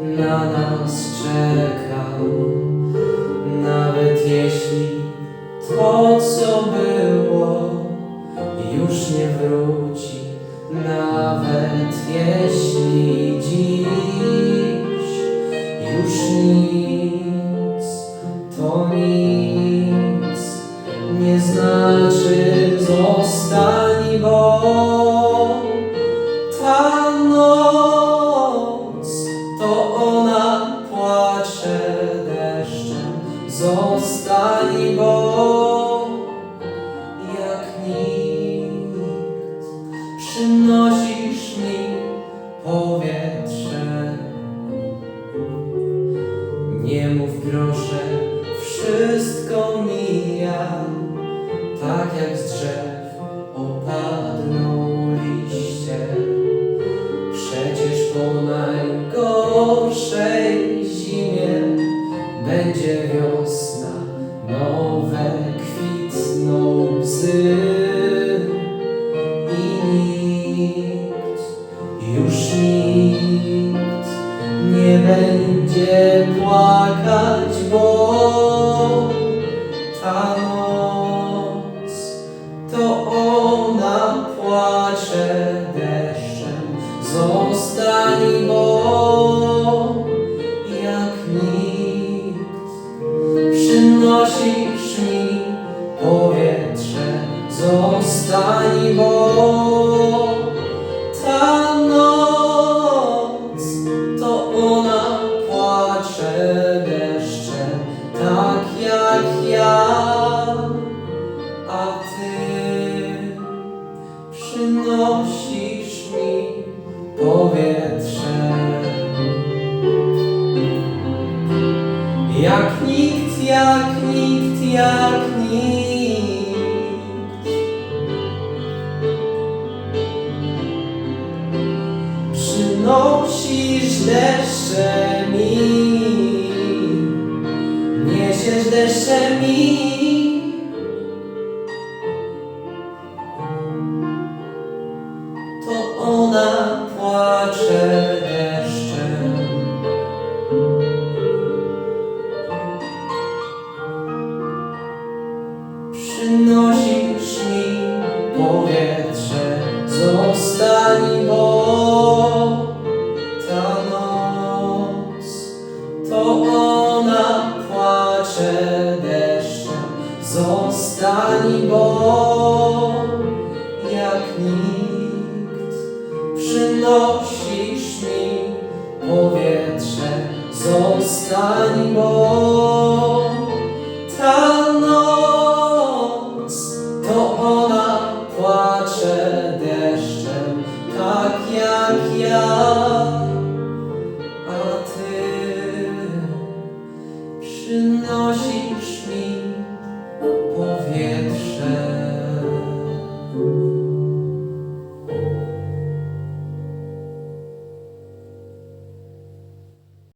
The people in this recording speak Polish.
na nas czekał. Nawet jeśli to, co było, już nie wróci, nawet jeśli Zostań, bo jak nikt przynosisz mi powietrze. Nie mów proszę, wszystko mija, tak jak z drzew opadną liście. Przecież po najgorszej zimie będzie wiosna, nowe kwitną łzy i nikt, już nikt nie będzie płakać, Zostań, bo ta noc to ona płacze deszczem, tak jak ja, a ty przynosisz mi powietrze. Jak nikt, jak nikt, jak Przynosisz deszcze mi, niesiesz deszcze mi. To ona płacze deszczem. Przynosisz mi powietrze, zostań, płacze deszczem. Bo jak nikt przynosisz mi powietrze. Zostań, bo